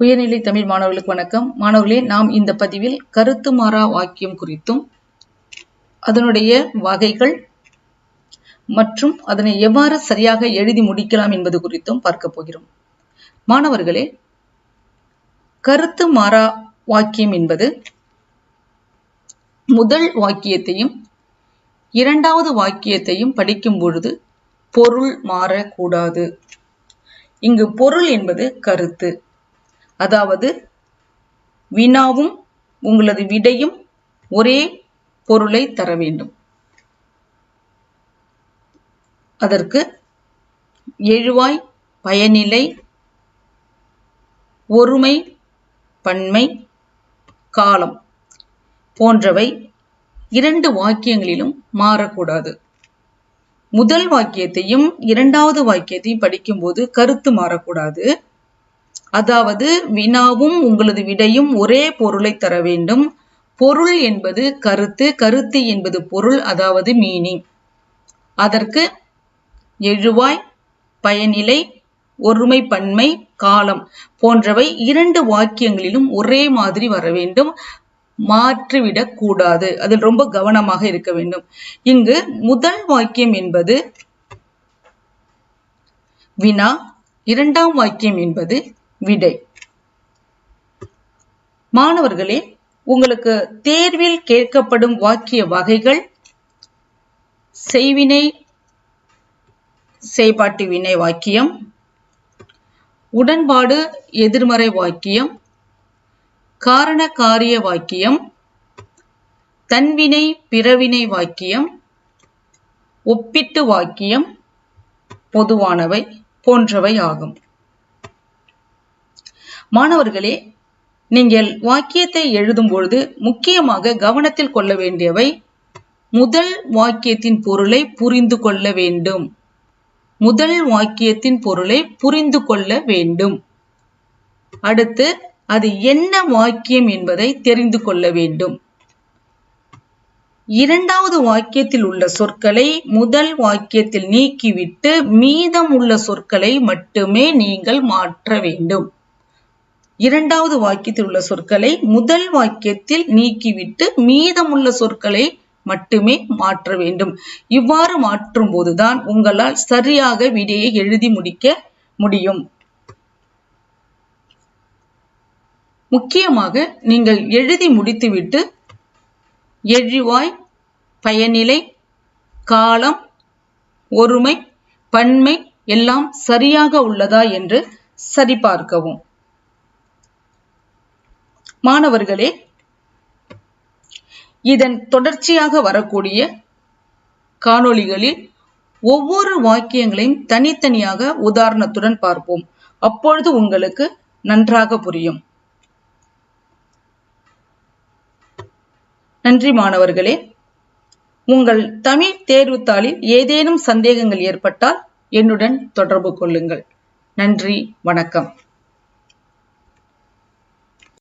உயர்நிலை தமிழ் மாணவர்களுக்கு வணக்கம். மாணவர்களே நாம் இந்த பதிவில் கருத்து மாறா வாக்கியம் குறித்தும் அதனுடைய வகைகள் மற்றும் அதனை எவ்வாறு சரியாக எழுதி முடிக்கலாம் என்பது குறித்தும் பார்க்க போகிறோம். மாணவர்களே கருத்து மாறா வாக்கியம் என்பது முதல் வாக்கியத்தையும் இரண்டாவது வாக்கியத்தையும் படிக்கும் பொழுது பொருள் மாறக்கூடாது. இங்கு பொருள் என்பது கருத்து. அதாவது வினாவும் உங்களது விடையும் ஒரே பொருளை தர வேண்டும். அதற்கு எழுவாய் பயனிலை ஒருமை பன்மை காலம் போன்றவை இரண்டு வாக்கியங்களிலும் மாறக்கூடாது. முதல் வாக்கியத்தையும் இரண்டாவது வாக்கியத்தையும் படிக்கும்போது கருத்து மாறக்கூடாது. அதாவது வினாவும் உங்களது விடையும் ஒரே பொருளை தர வேண்டும். பொருள் என்பது கருத்து கருத்து என்பது பொருள் அதாவது மீனிங் அதற்கு எழுவாய் பயனிலை ஒருமை பன்மை காலம் போன்றவை இரண்டு வாக்கியங்களிலும் ஒரே மாதிரி வர வேண்டும். மாற்றிவிடக் கூடாது. அதில் ரொம்ப கவனமாக இருக்க வேண்டும். இங்கு முதல் வாக்கியம் என்பது வினா இரண்டாம் வாக்கியம் என்பது விடை. மாணவர்களே உங்களுக்கு தேர்வில் கேட்கப்படும் வாக்கிய வகைகள் செய்வினை செய்பாட்டு வினை வாக்கியம் உடன்பாடு எதிர்மறை வாக்கியம் காரண காரிய வாக்கியம் தன்வினை பிறவினை வாக்கியம் ஒப்பிட்டு வாக்கியம் பொதுவானவை போன்றவை ஆகும். மாணவர்களே நீங்கள் வாக்கியத்தை எழுதும் பொழுது முக்கியமாக கவனத்தில் கொள்ள வேண்டியவை முதல் வாக்கியத்தின் பொருளை புரிந்து கொள்ள வேண்டும். முதல் வாக்கியத்தின் பொருளை புரிந்து கொள்ள வேண்டும். அடுத்து அது என்ன வாக்கியம் என்பதை தெரிந்து கொள்ள வேண்டும். இரண்டாவது வாக்கியத்தில் உள்ள சொற்களை முதல் வாக்கியத்தில் நீக்கிவிட்டு மீதம் உள்ள சொற்களை மட்டுமே நீங்கள் மாற்ற வேண்டும். இரண்டாவது வாக்கியத்தில் உள்ள சொற்களை முதல் வாக்கியத்தில் நீக்கிவிட்டு மீதமுள்ள சொற்களை மட்டுமே மாற்ற வேண்டும். இவ்வாறு மாற்றும் போதுதான் உங்களால் சரியாக விடையை எழுதி முடிக்க முடியும். முக்கியமாக நீங்கள் எழுதி முடித்துவிட்டு எழிவாய் பயனிலை காலம் ஒருமை பன்மை எல்லாம் சரியாக உள்ளதா என்று சரிபார்க்கவும். மாணவர்களே இதன் தொடர்ச்சியாக வரக்கூடிய காணொளிகளில் ஒவ்வொரு வாக்கியங்களையும் தனித்தனியாக உதாரணத்துடன் பார்ப்போம். அப்பொழுது உங்களுக்கு நன்றாக புரியும். நன்றி மாணவர்களே. உங்கள் தமிழ் தேர்வுத்தாளில் ஏதேனும் சந்தேகங்கள் ஏற்பட்டால் என்னுடன் தொடர்பு கொள்ளுங்கள். நன்றி வணக்கம்.